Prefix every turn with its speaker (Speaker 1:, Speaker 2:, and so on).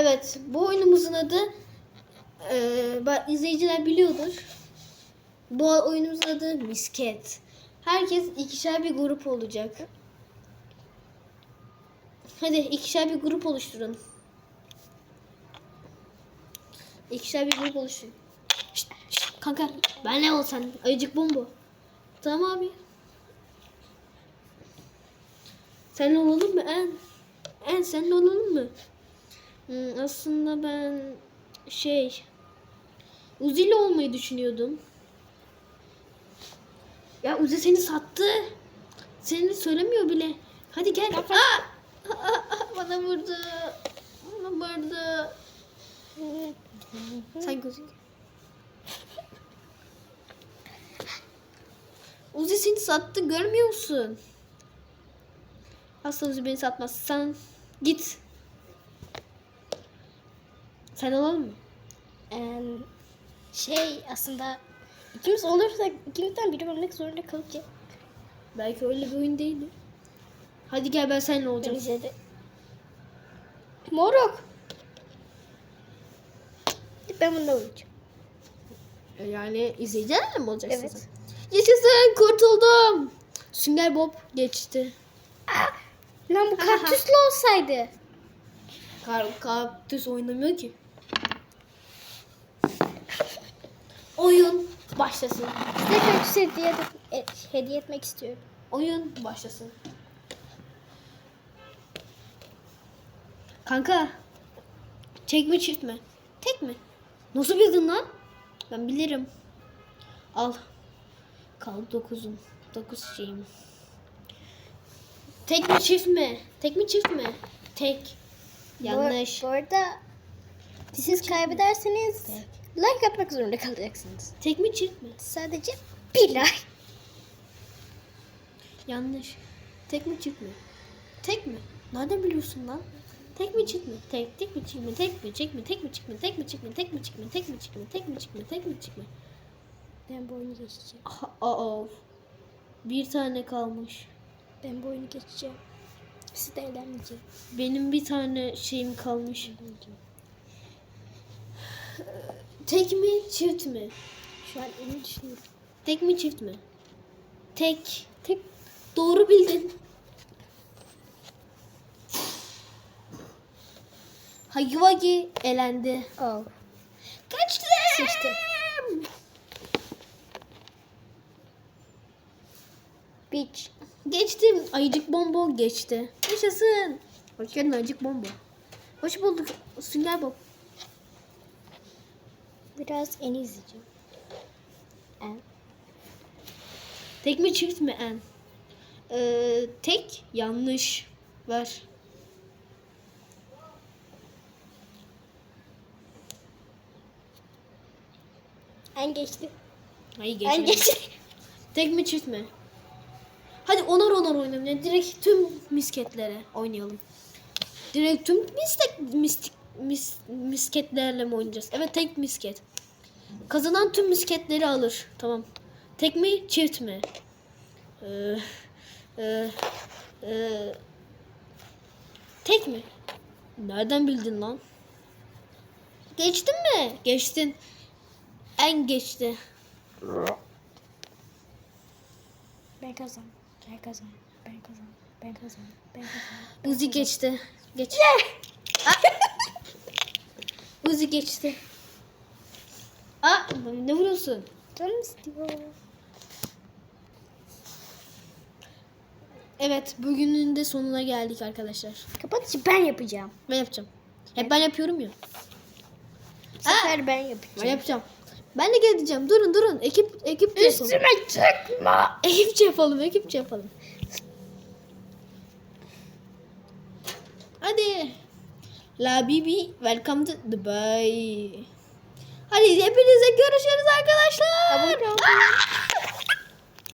Speaker 1: Evet, bu oyunumuzun adı bak izleyiciler biliyordur. Bu oyunumuzun adı Misket. Herkes ikişer bir grup olacak. Hadi ikişer bir grup oluşturun. İkişer bir grup oluşturun. Kanka ben ne ol sen? Ayıcık bomba. Tamam abi. Seninle olalım mı en? En seninle olalım mı? Hmm, aslında ben şey Uzi ile olmayı düşünüyordum. Ya Uzi seni sattı. Seni söylemiyor bile. Hadi gel. Aa! Aa, aa, Bana vurdu. Bana vurdu. Sen gözük. Uzi seni sattı görmüyor musun? Asla Uzi beni satmaz. Sen git. Sen alalım mı?
Speaker 2: Ee, şey aslında ikimiz olursak ikimizden biri ölmek zorunda kalacak.
Speaker 1: Belki öyle bir oyun değildir. Hadi gel ben seninle olacağım.
Speaker 2: Bence de. Moruk. Ben bunda olacağım.
Speaker 1: Yani izleyicilerle mi olacaksın
Speaker 2: Evet.
Speaker 1: sen? Yaşasın kurtuldum. Sünger Bob geçti.
Speaker 2: Lan bu kaktüslü olsaydı.
Speaker 1: Kar kaktüs oynamıyor ki. Oyun başlasın.
Speaker 2: Size kaktüs hediye, et, hediye etmek istiyorum.
Speaker 1: Oyun başlasın. Kanka. Tek mi çift mi? Tek mi? Nasıl bildin lan? Ben bilirim. Al. Kaldı dokuzum. Dokuz şeyim. Tek mi çift mi? Tek mi çift mi? Tek. Yanlış.
Speaker 2: Bu, bu arada siz kaybederseniz like atmak zorunda kalacaksınız.
Speaker 1: Tek mi çift mi?
Speaker 2: Sadece bir like.
Speaker 1: Yanlış. Tek mi çift mi? Tek mi? Nereden biliyorsun lan? Tek mi çift mi? Tek, tek mi çift mi? Tek mi çift mi? Tek mi çift mi? Tek mi çift mi? Tek mi çift mi? Tek mi çift mi? Tek mi çift mi? Tek mi çift mi?
Speaker 2: Ben bu oyunu geçeceğim.
Speaker 1: Aa. Bir tane kalmış.
Speaker 2: Ben bu oyunu geçeceğim. Siz de eğlenmeyeceğim.
Speaker 1: Benim bir tane şeyim kalmış. Tek mi çift mi?
Speaker 2: Şu an onu düşünüyorum.
Speaker 1: Tek mi çift mi? Tek. Tek. Doğru bildin. Hayvagi elendi.
Speaker 2: Oh.
Speaker 1: Kaçtı.
Speaker 2: Sıçtı. Bitch.
Speaker 1: Geçtim. Ayıcık bombo geçti. Yaşasın. Hoş geldin ayıcık bombo. Hoş bulduk Sünger Bob.
Speaker 2: Biraz en izleyeceğim. En.
Speaker 1: Tek mi çift mi en? Ee, tek yanlış. Ver.
Speaker 2: En geçti.
Speaker 1: Hayır
Speaker 2: En
Speaker 1: geçmedi.
Speaker 2: geçti.
Speaker 1: Tek mi çift mi? Hadi onar onar oynayalım. Yani direkt tüm misketlere oynayalım. Direkt tüm mistek, mistik, mis, misketlerle mi oynayacağız? Evet tek misket. Kazanan tüm misketleri alır. Tamam. Tek mi çift mi? Ee, e, e, tek mi? Nereden bildin lan? Geçtin mi? Geçtin. En geçti.
Speaker 2: Ben kazandım. Ben kazandım. Ben kazandım. Ben kazandım. Ben kazandım.
Speaker 1: Uzi geçti. Geç. Uzi geçti. Aa, ne vuruyorsun?
Speaker 2: Canım istiyor.
Speaker 1: Evet, bugünün de sonuna geldik arkadaşlar.
Speaker 2: Kapatıcı ben yapacağım.
Speaker 1: Ben yapacağım. Hep ben yapıyorum ya.
Speaker 2: Bu sefer ben yapacağım.
Speaker 1: Ben yapacağım. Ben de geleceğim. Durun durun. Ekip ekipçe yapalım.
Speaker 2: Üstüme çıkma.
Speaker 1: Ekipçe yapalım. Ekipçe yapalım. Hadi. La Bibi, welcome to Dubai. Hadi hepinize görüşürüz arkadaşlar.
Speaker 2: Abone olmayı